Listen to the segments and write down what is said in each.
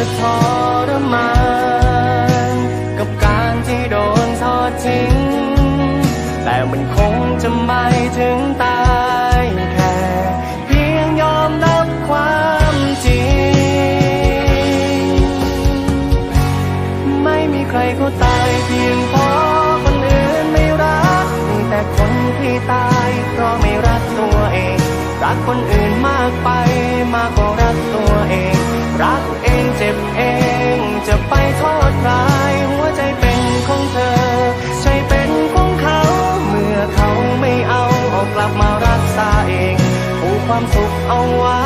จะทรมานกับการที่โดนทอดทิ้ง แต่มันคงจะไม่ถึงตายแค่เพียงยอมรับความจริง ไม่มีใครเขาตายเพียงเพราะคนอื่นไม่รัก มีแต่คนที่ตายเพราะไม่รักตัวเอง รักคนอื่นมากไปมากกว่า ความสุขเอาไว้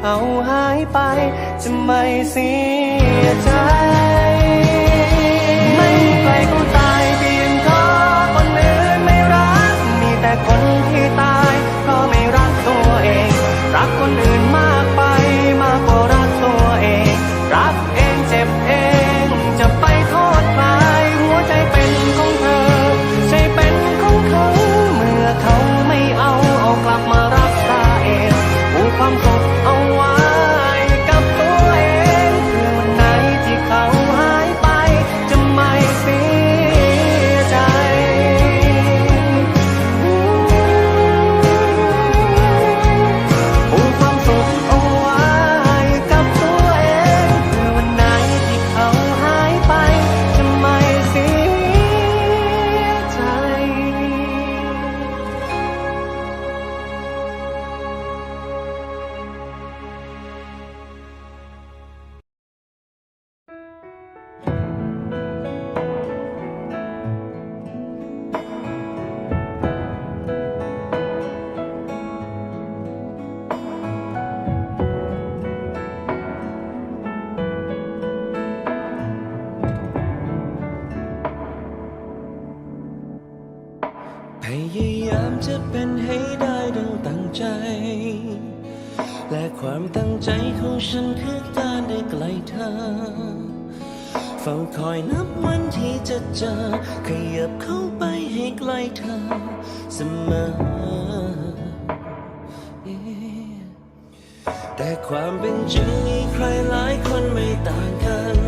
เขาหายไป จะไม่เสียใจ เฝ้าคอยนับวันที่จะเจอ ขยับเข้าไปให้ใกล้เธอเสมอ แต่ความเป็นจริงมีใครหลายคนไม่ต่างกัน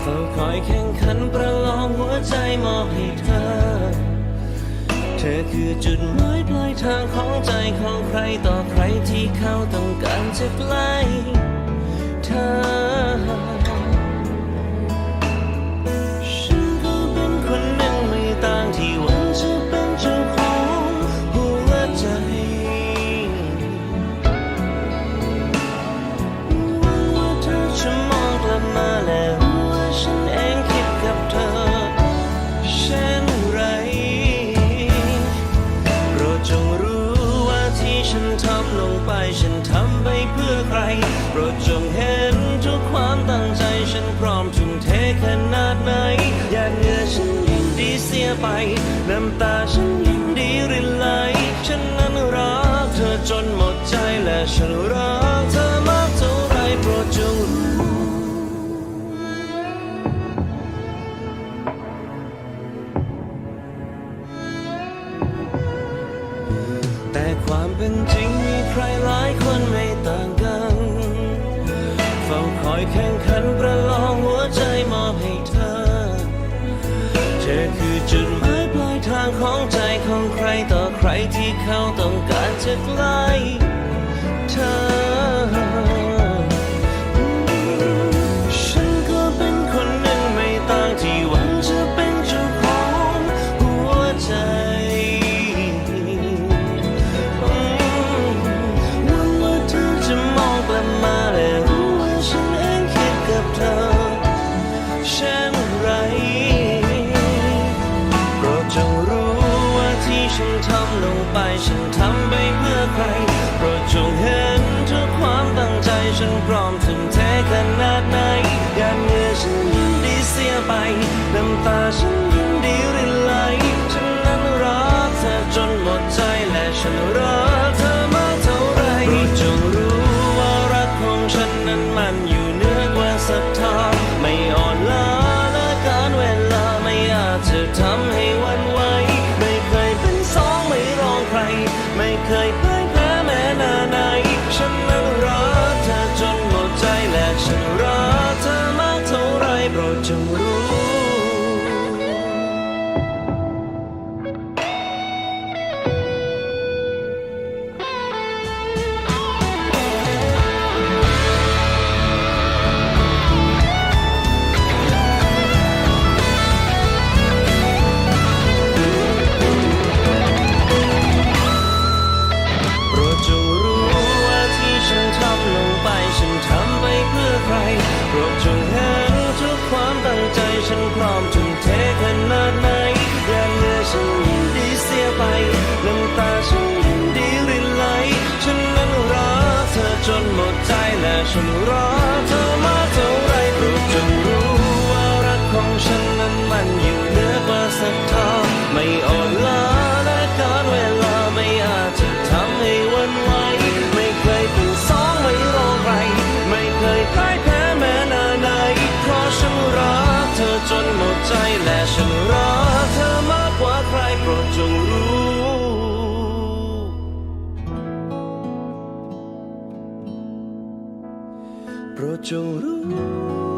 เฝ้าคอยแข่งขันประลองหัวใจมอบให้เธอ เธอคือจุดหมายปลายทางของใจของใครต่อใครที่เขาต้องการจะใกล้เธอ I shall. 能发生。sono โปรดจงรู้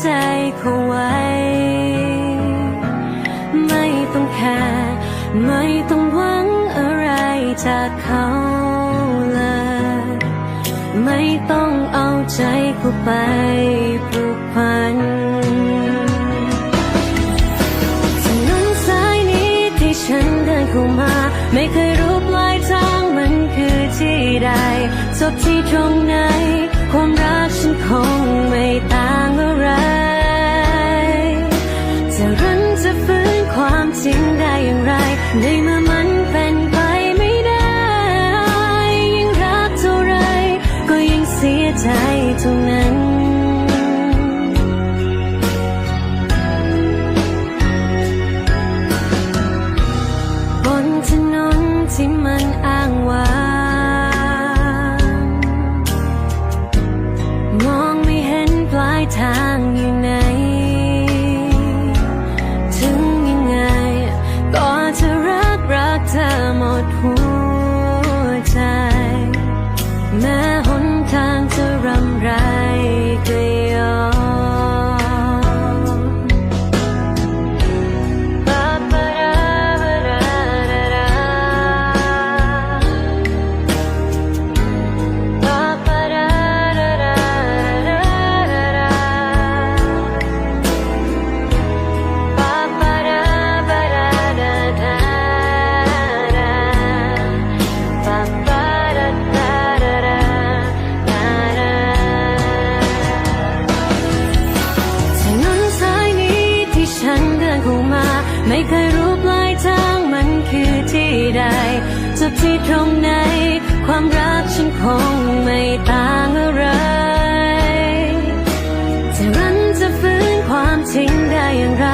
ใจเขาไว้ ไม่ต้องแค่ไม่ต้องหวังอะไรจากเขาเลย ไม่ต้องเอาใจเขาไปผูกพันถนนสายนี้ที่ฉันเดินเข้ามา ไม่เคยรู้ปลายทางมันคือที่ใดจบที่ตรงไหนความรักฉันคงไม่ต่างอะไร ในเมื่อมันเป็นไปไม่ได้ ยิ่งรักเท่าไร ก็ยิ่งเสียใจเท่านั้น บนถนนที่มัน ความ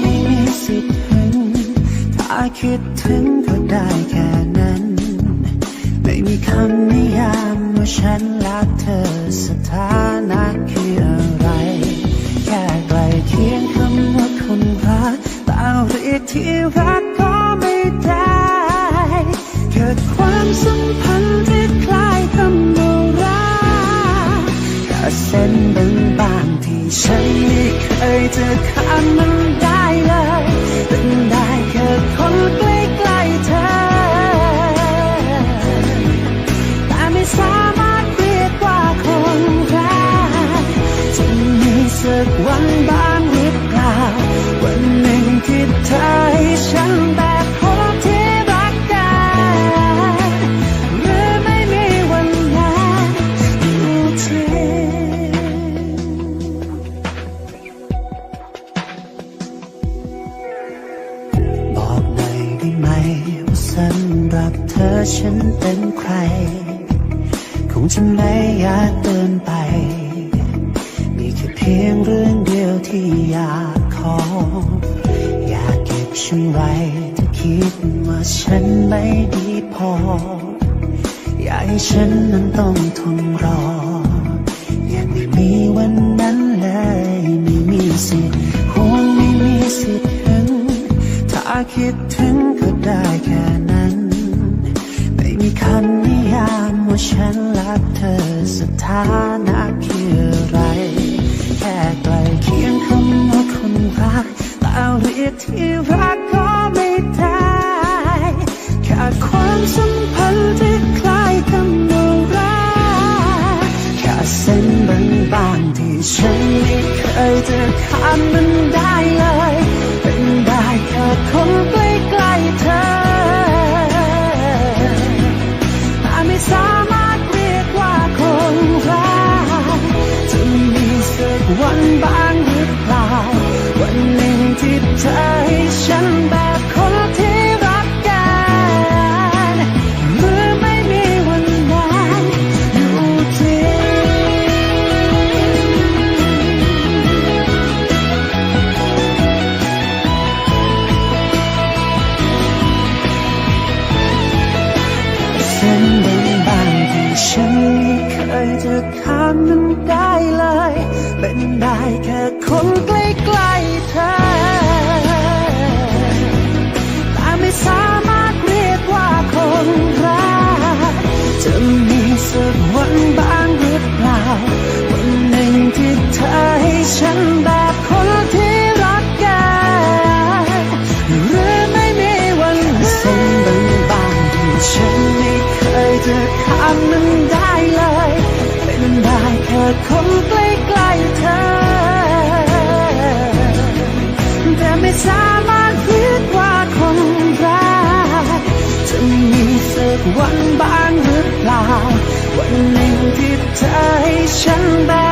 คิดถึงก็ได้แค่นั้น ไม่มีคำนิยามว่าฉันรักเธอสถานะคืออะไร แค่ใกลเคียงคำว่าคนรักแต่เรียกที่รักก็ไม่ได้ เกิดความสัมพันธ์ที่คล้ายคำว่ารักแค่เส้นบางๆที่ฉันไม่เคยจะข้ามมันได้เลยเป็นได้ แเป็นใคร คงจะไม่อยากเดินไป มีแค่เพียงเรื่องเดียวที่อยากขอ อยากเก็บฉันไว้ถ้าคิดว่าฉันไม่ดีพอ อยากให้ฉันนั้นต้องทนรอ ยังไม่มีวันนั้นเลยไม่มีสิทธิ์ห่วงไม่มีสิทธิ์หึง ถ้าคิดถึงก็ได้แค่ นั้นไม่มีคำนิยามว่าฉันรักเธอสถานะคืออะไร แค่ใกลเคียงคำว่าคนรักแต่เรียกที่รักก็ไม่ได้แค่ความสัมพันธ์ที่คล้ายคำว่ารักแค่เส้นบางๆที่ฉันไม่เคยจะข้ามมันได้ สัก ค่คนใกล้ๆเธอ แต่ไม่สามารถเรียกว่าคนรัก จะมีสักวันบ้างหรือเปล่า วันหนึ่งที่เธอให้ฉันแบบคนที่รักกันหรือไม่มีวันเส้นบางๆที่ฉันไม่เคยจะข้ามมันได้เลย เป็นได้แค่คนใกล้ วันบ้างหรือเปล่า วันหนึ่งที่เธอให้ฉันได้